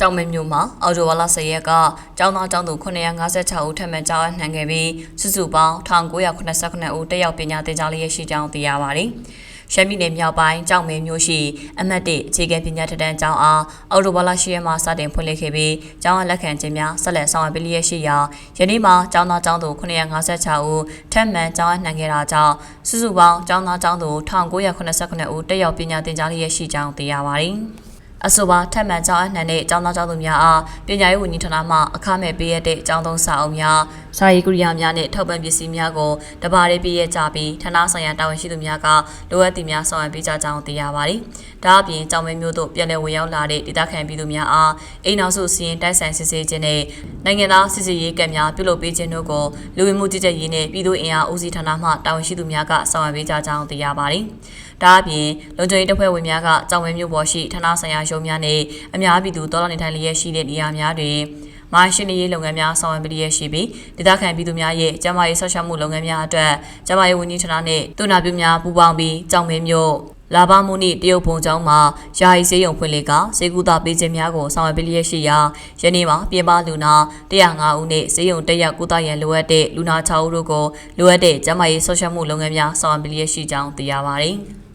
ကြောင်မဲမျိုးမှာအော်တိုဝါလာ10ရက်ကကျောင်းသားကျောင်းသူ956ဦးထပ်မံကြားအနှံခဲ့ပြီးစုစုပေါင်း1989ဦးတက်ရောက်ပညာသင်ကြားလျက်ရှိကြောင်းသိရပါတယ်။ရှမ်းပြည်နယ်မြောက်ပိုင်းကြောင်မဲမျိုးရှိအမှတ်1အခြေခံပညာထက်တန်းကျောင်းအားအော်တိုဝါလာ10ရက်မှာစတင်ဖွင့်လှစ်ခဲ့ပြီးကျောင်းအလက်ခံခြင်းများဆက်လက်ဆောင်ရွက်ပေးလျက်ရှိရာယနေ့မှာကျောင်းသားကျောင်းသူ956ဦးထပ်မံကျောင်းအနှံခဲ့တာကြောင့်စုစုပေါင်းကျောင်းသားကျောင်းသူ1989ဦးတက်ရောက်ပညာသင်ကြားလျက်ရှိကြောင်းသိရပါတယ်။ အဆိုပါထက်မှန်ကျောင်းအနှံတဲ့ကျောင်းသားကျောင်းသူများအားပညာရေးဝန်ကြီးဌာနမှအခမဲ့ပေးရတဲ့ကျောင်းသုံးစာအုပ်များစာရေးကိရိယာများနဲ့ထောက်ပံ့ပစ္စည်းများကိုတပါးလေးပေးရကြပြီးဌာနဆိုင်ရာတာဝန်ရှိသူများကလိုအပ်သည့်များဆောင်ရွက်ပေးကြကြောင်းသိရပါတယ်။ဒါအပြင်ကျောင်းမဲမျိုးတို့ပြည်내ဝင်ရောက်လာတဲ့ဒေသခံပြည်သူများအားအိမ်နောက်စုစီရင်တိုက်ဆိုင်စစ်ဆေးခြင်းနဲ့နိုင်ငံသားစစ်ဆေးရေးကံများပြုလုပ်ပေးခြင်းတို့ကိုလူဝင်မှုကြီးကြပ်ရေးနဲ့ပြည်သူ့အင်အားဦးစီးဌာနမှတာဝန်ရှိသူများကဆောင်ရွက်ပေးကြကြောင်းသိရပါတယ်။ ဒါအပြင်လုံခြုံရေးတပ်ဖွဲ့ဝင်များကကြောင်ဝဲမျိုးပေါ်ရှိဌာနဆိုင်ရာရုံးများနဲ့အများပြည်သူတော်တော်နေထိုင်လျက်ရှိတဲ့နေရာများတွင်မိုင်းရှင်းရေးလုပ်ငန်းများဆောင်ရွက်ပေးရရှိပြီးဒေသခံပြည်သူများရဲ့ကျန်းမာရေးဆောက်ရှောက်မှုလုပ်ငန်းများအတွက်ကျန်းမာရေးဝန်ကြီးဌာနနှင့်တူနာပြုများပူးပေါင်းပြီးကြောင်မဲမျိုးလာဘမှုနှင့်တရုတ်ပုံကျောင်းမှာယာယီစေးရုံဖွင့်လှစ်ကစေကူတာပေးခြင်းများကိုဆောင်ရွက်ပေးလျက်ရှိရာယနေ့မှာပြင်ပလူနာ105ဦးနှင့်စေးရုံတက်ရောက်ကုသရန်လိုအပ်တဲ့လူနာ6ဦးတို့ကိုလိုအပ်တဲ့ကျန်းမာရေးဆောက်ရှောက်မှုလုပ်ငန်းများဆောင်ရွက်ပေးလျက်ရှိကြောင်းသိရပါတယ်။